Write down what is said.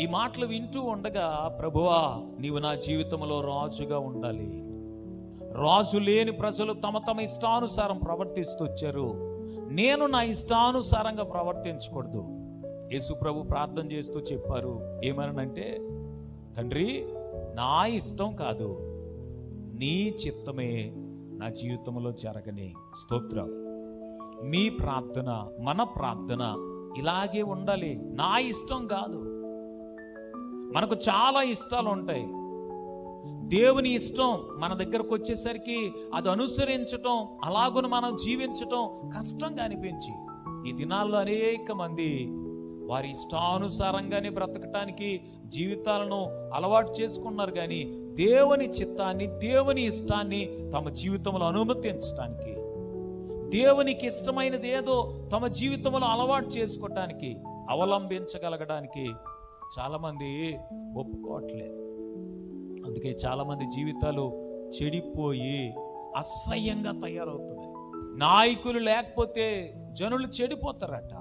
ఈ మాటలు వింటూ ఉండగా ప్రభువా నీవు నా జీవితంలో రాజుగా ఉండాలి. రాజు లేని ప్రజలు తమ తమ ఇష్టానుసారం ప్రవర్తిస్తూ వచ్చారు. నేను నా ఇష్టానుసారంగా ప్రవర్తించకూడదు. యేసు ప్రభు ప్రార్థన చేస్తూ చెప్పారు. ఏమనంటే తండ్రి నా ఇష్టం కాదు. నీ చిత్తమే నా జీవితంలో జరగని స్తోత్రం. మీ ప్రార్థన మన ప్రార్థన ఇలాగే ఉండాలి. నా ఇష్టం కాదు. మనకు చాలా ఇష్టాలు ఉంటాయి దేవుని ఇష్టం మన దగ్గరకు వచ్చేసరికి అది అనుసరించటం అలాగును మనం జీవించటం కష్టంగా అనిపించి ఈ దినాల్లో అనేక మంది వారి ఇష్టానుసారంగానే బ్రతకటానికి జీవితాలను అలవాటు చేసుకున్నారు కానీ దేవుని చిత్తాన్ని దేవుని ఇష్టాన్ని తమ జీవితంలో అనుమతించడానికి దేవునికి ఇష్టమైనది ఏదో తమ జీవితంలో అలవాటు చేసుకోవటానికి అవలంబించగలగడానికి చాలామంది ఒప్పుకోవట్లేదు అందుకే చాలామంది జీవితాలు చెడిపోయి అసహ్యంగా తయారవుతున్నాయి. నాయకులు లేకపోతే జనులు చెడిపోతారట.